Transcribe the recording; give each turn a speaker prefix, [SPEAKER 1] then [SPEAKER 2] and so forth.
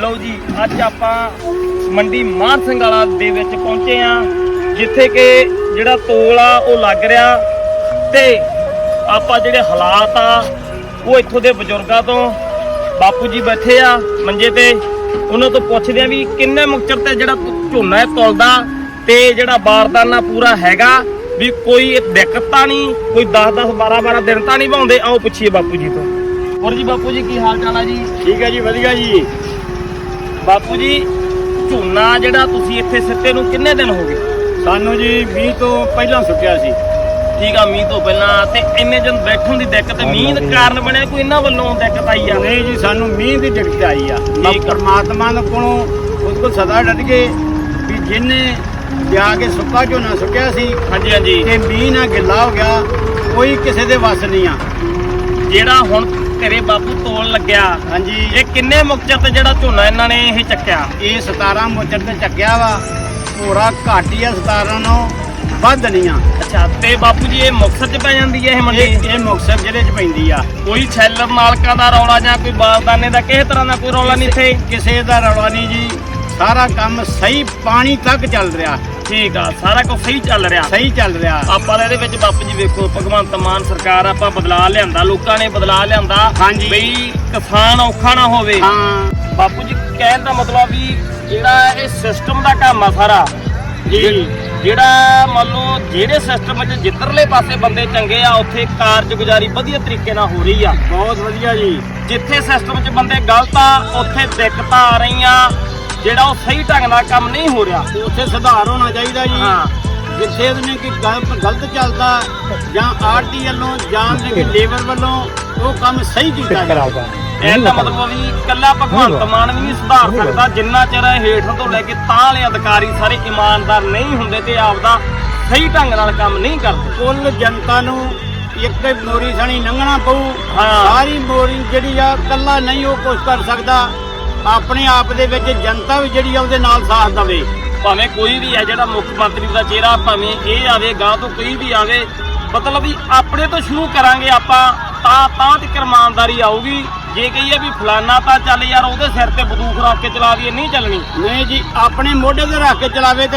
[SPEAKER 1] ਲਓ ਜੀ, ਅੱਜ ਆਪਾਂ ਮੰਡੀ ਮਾਨ ਸਿੰਘ ਵਾਲਾ ਦੇ ਵਿੱਚ ਪਹੁੰਚੇ ਆ ਜਿੱਥੇ ਕਿ ਜਿਹੜਾ ਤੋਲ ਆ, ਉਹ ਲੱਗ ਰਿਹਾ ਤੇ ਆਪਾਂ ਜਿਹੜੇ ਹਾਲਾਤ ਆ, ਉਹ ਇੱਥੋਂ ਦੇ ਬਜ਼ੁਰਗਾਂ ਤੋਂ ਬਾਪੂ ਜੀ ਬੈਠੇ ਆ ਮੰਜੇ ਤੇ। ਉਹਨਾਂ ਤੋਂ ਪੁੱਛਦੇ ਆ ਵੀ ਕਿੰਨੇ ਮੁਕਚਰ ਤੇ ਜਿਹੜਾ ਝੋਨਾ ਹੈ ਤੁਲਦਾ ਤੇ ਜਿਹੜਾ ਬਾਰਦਾਨਾ ਪੂਰਾ ਹੈਗਾ, ਵੀ ਕੋਈ ਦਿੱਕਤ ਤਾਂ ਨਹੀਂ, ਕੋਈ 10 10 12 12 ਦਿਨ ਤਾਂ ਨਹੀਂ ਭਾਉਂਦੇ ਆਓ ਪੁੱਛੀਏ ਬਾਪੂ ਜੀ ਤੋਂ। ਹੋਰ ਜੀ ਬਾਪੂ ਜੀ, ਕੀ ਹਾਲ ਚਾਲ ਆ ਜੀ?
[SPEAKER 2] ਠੀਕ ਹੈ ਜੀ, ਵਧੀਆ ਜੀ।
[SPEAKER 1] ਬਾਪੂ ਜੀ ਝੋਨਾ ਜਿਹੜਾ ਤੁਸੀਂ ਇੱਥੇ ਸਿੱਟੇ ਨੂੰ ਕਿੰਨੇ ਦਿਨ ਹੋ ਗਏ?
[SPEAKER 2] ਸਾਨੂੰ ਜੀ 20 ਤੋਂ ਪਹਿਲਾਂ ਸੁੱਕਿਆ ਸੀ।
[SPEAKER 1] ਠੀਕ ਆ ਮੀਂਹ ਤੋਂ ਪਹਿਲਾਂ ਤੇ ਇੰਨੇ ਦਿਨ ਬੈਠਣ ਦੀ ਦਿੱਕਤ ਮੀਂਹ ਦੇ ਕਾਰਨ ਬਣਿਆ ਕੋਈ ਇਹਨਾਂ ਵੱਲੋਂ ਦਿੱਕਤ ਆਈ ਆ?
[SPEAKER 2] ਨਹੀਂ ਜੀ ਸਾਨੂੰ ਮੀਂਹ ਦੀ ਦਿੱਕਤ ਆਈ ਆ।
[SPEAKER 1] ਠੀਕ ਆ।
[SPEAKER 2] ਪਰਮਾਤਮਾ ਨੂੰ ਕੋਲੋਂ ਉਸ ਕੋਲ ਸਦਾ ਡਟ ਕੇ ਵੀ ਜਿੰਨੇ ਜਾ ਕੇ ਸੁੱਕਾ ਝੋਨਾ ਸੁੱਕਿਆ ਸੀ
[SPEAKER 1] ਹਾਂਜੀ ਹਾਂਜੀ।
[SPEAKER 2] ਤੇ ਮੀਂਹ ਨਾਲ ਗਿੱਲਾ ਹੋ ਗਿਆ ਕੋਈ ਕਿਸੇ ਦੇ ਵੱਸ ਨਹੀਂ ਆ।
[SPEAKER 1] ਜਿਹੜਾ ਹੁਣ ਤੇਰੇ ਬਾਪੂ ਤੋਲ ਲੱਗਿਆ।
[SPEAKER 2] ਹਾਂਜੀ।
[SPEAKER 1] ਇਹ ਕਿੰਨੇ ਮੁਕਚਰ ਤੇ ਜਿਹੜਾ ਝੋਨਾ ਇਹਨਾਂ ਨੇ ਇਹ ਚੱਕਿਆ?
[SPEAKER 2] ਇਹ 17 ਮੁੱਚਰ ਤੇ ਚੱਕਿਆ ਵਾ। ਪੂਰਾ ਘੱਟ ਹੀ ਆ 17 ਨੂੰ ਵੱਧ ਨਹੀਂ ਆ।
[SPEAKER 1] ਅੱਛਾ ਤੇ ਬਾਪੂ ਜੀ ਇਹ ਮੁਕਤਸਰ ਚ ਪੈ ਜਾਂਦੀ ਹੈ ਇਹ ਮੰਡੀ?
[SPEAKER 2] ਇਹ ਮੁਕਤਸਰ ਜ਼ਿਲ੍ਹੇ 'ਚ ਪੈਂਦੀ ਆ।
[SPEAKER 1] ਕੋਈ ਸੈਲਰ ਮਾਲਕਾਂ ਦਾ ਰੌਲਾ ਜਾਂ ਕੋਈ ਬਾਰਦਾਨੇ ਦਾ ਕਿਸੇ ਤਰ੍ਹਾਂ ਦਾ ਕੋਈ ਰੌਲਾ ਨਹੀਂ ਇੱਥੇ?
[SPEAKER 2] ਕਿਸੇ ਦਾ ਰੌਲਾ ਨਹੀਂ ਜੀ। ਸਾਰਾ ਕੰਮ ਸਹੀ ਪਾਣੀ ਤੱਕ ਚੱਲ ਰਿਹਾ।
[SPEAKER 1] ਠੀਕ ਆ ਸਾਰਾ ਕੁਝ ਸਹੀ ਚੱਲ ਰਿਹਾ।
[SPEAKER 2] ਸਹੀ ਚੱਲ ਰਿਹਾ।
[SPEAKER 1] ਆਪਾਂ ਇਹਦੇ ਵਿੱਚ ਬਾਪੂ ਜੀ ਵੇਖੋ ਭਗਵੰਤ ਮਾਨ ਸਰਕਾਰ ਆਪਾਂ ਬਦਲਾ ਲਿਆਂਦਾ ਲੋਕਾਂ ਨੇ ਬਦਲਾ ਲਿਆਂਦਾ
[SPEAKER 2] ਹਾਂਜੀ।
[SPEAKER 1] ਬਈ ਕਿਸਾਨ ਔਖਾ ਨਾ ਹੋਵੇ।
[SPEAKER 2] ਹਾਂ।
[SPEAKER 1] ਬਾਪੂ ਜੀ ਕਹਿਣ ਦਾ ਮਤਲਬ ਵੀ ਜਿਹੜਾ ਇਹ ਸਿਸਟਮ ਦਾ ਕੰਮ ਆ ਸਾਰਾ
[SPEAKER 2] ਜੀ
[SPEAKER 1] ਜਿਹੜਾ ਮੰਨ ਲਓ ਜਿਹੜੇ ਸਿਸਟਮ ਵਿੱਚ ਜਿੱਧਰਲੇ ਪਾਸੇ ਬੰਦੇ ਚੰਗੇ ਆ ਉੱਥੇ ਕਾਰਜਗੁਜ਼ਾਰੀ ਵਧੀਆ ਤਰੀਕੇ ਨਾਲ ਹੋ ਰਹੀ ਆ।
[SPEAKER 2] ਬਹੁਤ ਵਧੀਆ ਜੀ।
[SPEAKER 1] ਜਿੱਥੇ ਸਿਸਟਮ 'ਚ ਬੰਦੇ ਗਲਤ ਆ ਉੱਥੇ ਦਿੱਕਤਾਂ ਆ ਰਹੀਆਂ ਜਿਹੜਾ ਉਹ ਸਹੀ ਢੰਗ ਨਾਲ ਕੰਮ ਨਹੀਂ ਹੋ ਰਿਹਾ।
[SPEAKER 2] ਉੱਥੇ ਸੁਧਾਰ ਹੋਣਾ ਚਾਹੀਦਾ ਜੀ।
[SPEAKER 1] ਹਾਂ।
[SPEAKER 2] ਜਿੱਥੇ ਉਹਨੇ ਕਿ ਗਲਤ ਗਲਤ ਚੱਲਦਾ ਜਾਂ ਆਰਟੀ ਵੱਲੋਂ ਜਾਂ ਕਿ ਲੇਬਰ ਵੱਲੋਂ ਉਹ ਕੰਮ ਸਹੀ ਕੀਤਾ ਜਾਵੇ
[SPEAKER 1] ਇਹਦਾ ਮਤਲਬ ਵੀ ਕੱਲਾ ਭਗਵੰਤ ਮਾਨ ਵੀ ਨਹੀਂ ਸੁਧਾਰ ਸਕਦਾ। ਜਿੰਨਾ ਚਿਰ ਇਹ ਹੇਠ ਤੋਂ ਲੈ ਕੇ ਤਾਂ ਵਾਲੇ ਅਧਿਕਾਰੀ ਸਾਰੇ ਇਮਾਨਦਾਰ ਨਹੀਂ ਹੁੰਦੇ ਤੇ ਆਪਦਾ ਸਹੀ ਢੰਗ ਨਾਲ ਕੰਮ ਨਹੀਂ ਕਰਦੇ।
[SPEAKER 2] ਕੁੱਲ ਜਨਤਾ ਨੂੰ ਇੱਕ ਮੋਰੀ ਸਣੀ ਲੰਘਣਾ ਪਊ।
[SPEAKER 1] ਹਾਂ।
[SPEAKER 2] ਸਾਰੀ ਮੋਰੀ ਜਿਹੜੀ ਆ ਕੱਲਾ ਨਹੀਂ ਉਹ ਕੁਝ ਕਰ ਸਕਦਾ। ਆਪਣੇ ਆਪ ਦੇ ਵਿੱਚ ਜਨਤਾ ਵੀ ਜਿਹੜੀ ਆ ਉਹਦੇ ਨਾਲ ਸਾਥ ਦਵੇ।
[SPEAKER 1] ਭਾਵੇਂ ਕੋਈ ਵੀ ਹੈ ਜਿਹੜਾ ਮੁੱਖ ਮੰਤਰੀ ਦਾ ਚਿਹਰਾ ਭਾਵੇਂ ਇਹ ਆਵੇ ਗਾਂ ਤੋਂ ਕੋਈ ਵੀ ਆਵੇ ਮਤਲਬ ਵੀ ਆਪਣੇ ਤੋਂ ਸ਼ੁਰੂ ਕਰਾਂਗੇ ਆਪਾਂ ਤਾਂ ਤਾਂ ਤੇ ਇਮਾਨਦਾਰੀ ਆਊਗੀ। ਜੇ ਕਹੀਏ ਵੀ ਫਲਾਨਾ ਤਾਂ ਚੱਲ ਯਾਰ ਉਹਦੇ ਸਿਰ ਤੇ ਬੰਦੂਕ ਰੱਖ ਕੇ ਚਲਾ ਦਈਏ ਨਹੀਂ ਚੱਲਣੀ।
[SPEAKER 2] ਨਹੀਂ ਜੀ ਆਪਣੇ ਮੋਢੇ ਤੇ ਰੱਖ ਕੇ ਚਲਾਵੇ ਤੇ